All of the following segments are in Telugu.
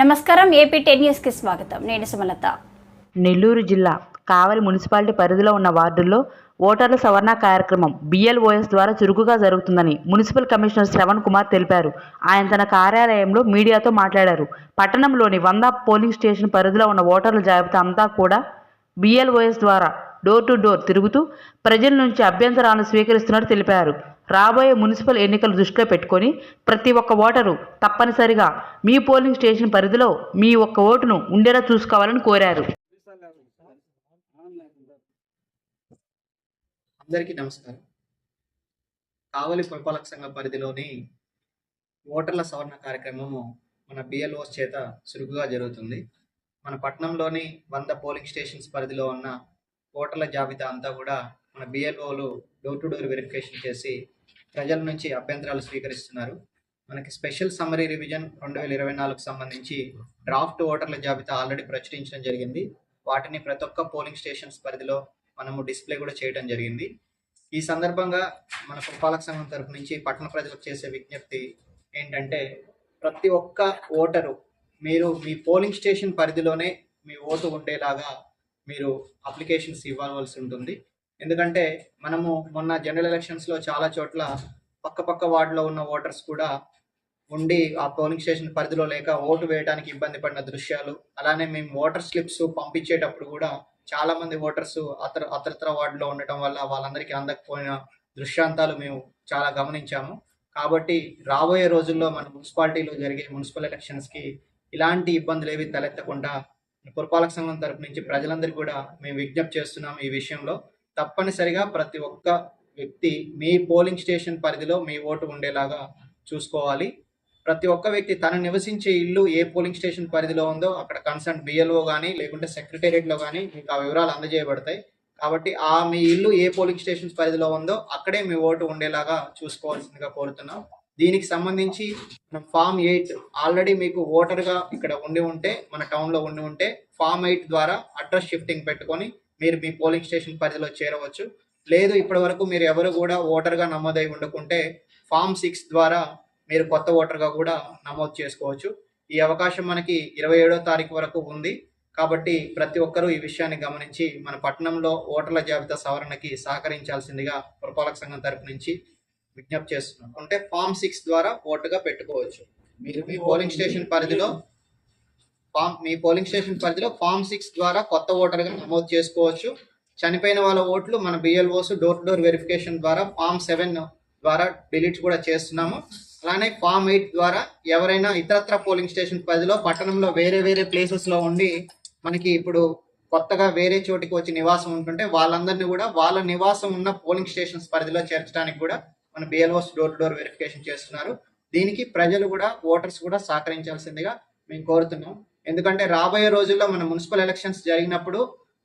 నమస్కారం ఏపీ టెన్ న్యూస్కి స్వాగతం. నేను సుమలత. నెల్లూరు జిల్లా కావలి మున్సిపాలిటీ పరిధిలో ఉన్న వార్డుల్లో ఓటర్ల సవరణ కార్యక్రమం బిఎల్ఓఎస్ ద్వారా చురుకుగా జరుగుతుందని మున్సిపల్ కమిషనర్ శ్రవణ్ కుమార్ తెలిపారు. ఆయన తన కార్యాలయంలో మీడియాతో మాట్లాడారు. పట్టణంలోని వంద పోలింగ్ స్టేషన్ పరిధిలో ఉన్న ఓటర్ల జాబితా అంతా కూడా బిఎల్ఓఎస్ ద్వారా డోర్ టు డోర్ తిరుగుతూ ప్రజల నుంచి అభ్యంతరాలను స్వీకరిస్తున్నట్టు తెలిపారు. రాబోయే మున్సిపల్ ఎన్నికలు దృష్టిలో పెట్టుకొని ప్రతి ఒక్క ఓటరు తప్పనిసరిగా మీ పోలింగ్ స్టేషన్ పరిధిలో మీ ఒక్క ఓటును ఉండేలా చూసుకోవాలని కోరారు. అందరికీ నమస్కారం. కావలి పురపాలక సంఘ పరిధిలోని ఓటర్ల సవరణ కార్యక్రమము మన బిఎల్ఓస్ చేత చురుకుగా జరుగుతుంది. మన పట్టణంలోని వంద పోలింగ్ స్టేషన్స్ పరిధిలో ఉన్న ఓటర్ల జాబితా అంతా కూడా మన బిఎల్ఓలు డోర్ టు డోర్ వెరిఫికేషన్ చేసి ప్రజల నుంచి అభ్యంతరాలు స్వీకరిస్తున్నారు. మనకి స్పెషల్ సమ్మరీ రివిజన్ రెండు వేల ఇరవై నాలుగుకు సంబంధించి డ్రాఫ్ట్ ఓటర్ల జాబితా ఆల్రెడీ ప్రచురించడం జరిగింది. వాటిని ప్రతి ఒక్క పోలింగ్ స్టేషన్స్ పరిధిలో మనము డిస్ప్లే కూడా చేయడం జరిగింది. ఈ సందర్భంగా మన పురపాలక సంఘం తరపు నుంచి పట్టణ ప్రజలకు చేసే విజ్ఞప్తి ఏంటంటే ప్రతి ఒక్క ఓటరు మీరు మీ పోలింగ్ స్టేషన్ పరిధిలోనే మీ ఓటు ఉండేలాగా మీరు అప్లికేషన్స్ ఇవ్వవలసి ఉంటుంది. ఎందుకంటే మనము మొన్న జనరల్ ఎలక్షన్స్లో చాలా చోట్ల పక్క పక్క వార్డులో ఉన్న ఓటర్స్ కూడా ఉండి ఆ పోలింగ్ స్టేషన్ పరిధిలో లేక ఓటు వేయడానికి ఇబ్బంది పడిన దృశ్యాలు అలానే మేము ఓటర్ స్లిప్స్ పంపించేటప్పుడు కూడా చాలా మంది ఓటర్స్ అతర అతరతర వార్డులో ఉండటం వల్ల వాళ్ళందరికీ అందకపోయిన దృశ్యాంతాలు మేము చాలా గమనించాము. కాబట్టి రాబోయే రోజుల్లో మన మున్సిపాలిటీలో జరిగే మున్సిపల్ ఎలక్షన్స్కి ఇలాంటి ఇబ్బందులు ఏవి తలెత్తకుండా పురపాలక సంఘం తరపు నుంచి ప్రజలందరికీ కూడా మేము విజ్ఞప్తి చేస్తున్నాం ఈ విషయంలో. తప్పనిసరిగా ప్రతి ఒక్క వ్యక్తి మీ పోలింగ్ స్టేషన్ పరిధిలో మీ ఓటు ఉండేలాగా చూసుకోవాలి. ప్రతి ఒక్క వ్యక్తి తను నివసించే ఇల్లు ఏ పోలింగ్ స్టేషన్ పరిధిలో ఉందో అక్కడ కన్సర్న్ బిఎల్ఓ కానీ లేకుంటే సెక్రటేరియట్లో కానీ మీకు ఆ వివరాలు అందజేయబడతాయి. కాబట్టి ఆ మీ ఇల్లు ఏ పోలింగ్ స్టేషన్ పరిధిలో ఉందో అక్కడే మీ ఓటు ఉండేలాగా చూసుకోవాల్సిందిగా కోరుతున్నాం. దీనికి సంబంధించి మనం ఫామ్ ఎయిట్ ఆల్రెడీ మీకు ఓటర్గా ఇక్కడ ఉండి ఉంటే మన టౌన్లో ఉండి ఉంటే ఫామ్ ఎయిట్ ద్వారా అడ్రస్ షిఫ్టింగ్ పెట్టుకొని మీరు మీ పోలింగ్ స్టేషన్ పరిధిలో చేరవచ్చు. లేదు ఇప్పటి వరకు మీరు ఎవరు కూడా ఓటర్గా నమోదై ఉండకుంటే ఫామ్ సిక్స్ ద్వారా మీరు కొత్త ఓటర్గా కూడా నమోదు చేసుకోవచ్చు. ఈ అవకాశం మనకి ఇరవై ఏడో తారీఖు వరకు ఉంది. కాబట్టి ప్రతి ఒక్కరూ ఈ విషయాన్ని గమనించి మన పట్టణంలో ఓటర్ల జాబితా సవరణకి సహకరించాల్సిందిగా పురపాలక సంఘం తరపు నుంచి విజ్ఞప్తి చేస్తున్నాం. అంటే ఫామ్ సిక్స్ ద్వారా ఓటుగా పెట్టుకోవచ్చు. మీరు మీ పోలింగ్ స్టేషన్ పరిధిలో ఫామ్ మీ పోలింగ్ స్టేషన్ పరిధిలో ఫామ్ సిక్స్ ద్వారా కొత్త ఓటర్గా నమోదు చేసుకోవచ్చు. చనిపోయిన వాళ్ళ ఓట్లు మన BLOs door to door verification ద్వారా ఫామ్ సెవెన్ ద్వారా డిలీట్ కూడా చేస్తున్నాము. అలానే ఫామ్ ఎయిట్ ద్వారా ఎవరైనా ఇతరత్ర పోలింగ్ స్టేషన్ పరిధిలో పట్టణంలో వేరే వేరే ప్లేసెస్లో ఉండి మనకి ఇప్పుడు కొత్తగా వేరే చోటికి వచ్చి నివాసం ఉంటుంటే వాళ్ళందరినీ కూడా వాళ్ళ నివాసం ఉన్న పోలింగ్ స్టేషన్స్ పరిధిలో చేర్చడానికి కూడా మన BLOs door to door verification చేస్తున్నారు. దీనికి ప్రజలు కూడా ఓటర్స్ కూడా సహకరించాల్సిందిగా మేము కోరుతున్నాం. ఎందుకంటే రాబోయే రోజుల్లో మన మున్సిపల్ ఎలక్షన్స్ జరిగినప్పుడు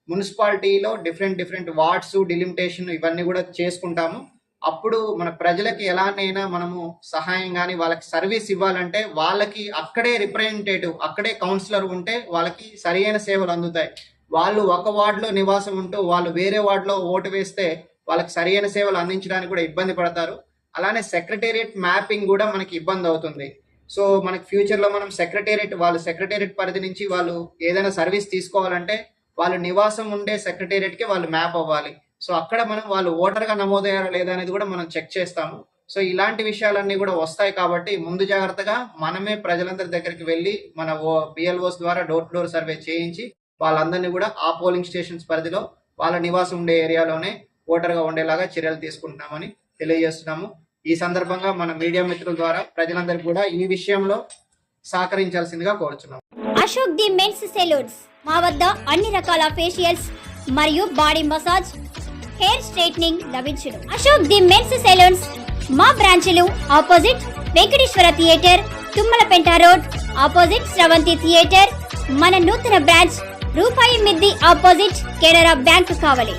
మున్సిపాలిటీలో డిఫరెంట్ డిఫరెంట్ వార్డ్స్ డిలిమిటేషన్ ఇవన్నీ కూడా చేసుకుంటాము. అప్పుడు మన ప్రజలకి ఎలానైనా మనము సహాయం కానీ వాళ్ళకి సర్వీస్ ఇవ్వాలంటే వాళ్ళకి అక్కడే రిప్రజెంటేటివ్ అక్కడే కౌన్సిలర్ ఉంటే వాళ్ళకి సరియైన సేవలు అందుతాయి. వాళ్ళు ఒక వార్డులో నివాసం ఉంటూ వాళ్ళు వేరే వార్డులో ఓటు వేస్తే వాళ్ళకి సరైన సేవలు అందించడానికి కూడా ఇబ్బంది పడతారు. అలానే సెక్రటేరియట్ మ్యాపింగ్ కూడా మనకి ఇబ్బంది అవుతుంది. సో మనకి ఫ్యూచర్లో మనం సెక్రటేరియట్ వాళ్ళు సెక్రటేరియట్ పరిధి నుంచి వాళ్ళు ఏదైనా సర్వీస్ తీసుకోవాలంటే వాళ్ళు నివాసం ఉండే సెక్రటేరియట్కి వాళ్ళు మ్యాప్ అవ్వాలి. సో అక్కడ మనం వాళ్ళు ఓటర్గా నమోదయ్యారా లేదా అనేది కూడా మనం చెక్ చేస్తాము. సో ఇలాంటి విషయాలన్నీ కూడా వస్తాయి కాబట్టి ముందు జాగ్రత్తగా మనమే ప్రజలందరి దగ్గరికి వెళ్ళి మన బిఎల్ఓస్ ద్వారా డోర్ టు డోర్ సర్వే చేయించి వాళ్ళందరినీ కూడా ఆ పోలింగ్ స్టేషన్స్ పరిధిలో వాళ్ళ నివాసం ఉండే ఏరియాలోనే ఓటర్గా ఉండేలాగా చర్యలు తీసుకుంటున్నామని తెలియజేస్తున్నాము. ఈ సందర్భంగా మన మీడియా మిత్రుల ద్వారా ప్రజలందరికీ కూడా ఈ విషయంలో సహకరించాల్సిందిగా కోరుచున్నాం అశోక్ ది మెన్స్ సెలూన్స్. మా వద్ద అన్ని రకాల ఫేషియల్స్ మరియు బాడీ మసాజ్ హెయిర్ స్ట్రైట్నింగ్ లభించును. Ashok the men's salons. మా బ్రాంచ్లు opposite Venkateswara theatre Tummalapenta road opposite Sravanthi theatre. మన నూతన బ్రాంచ్ రూపాయి మిద్ది ఆపోజిట్ కెనరా బ్యాంక్ కావలి.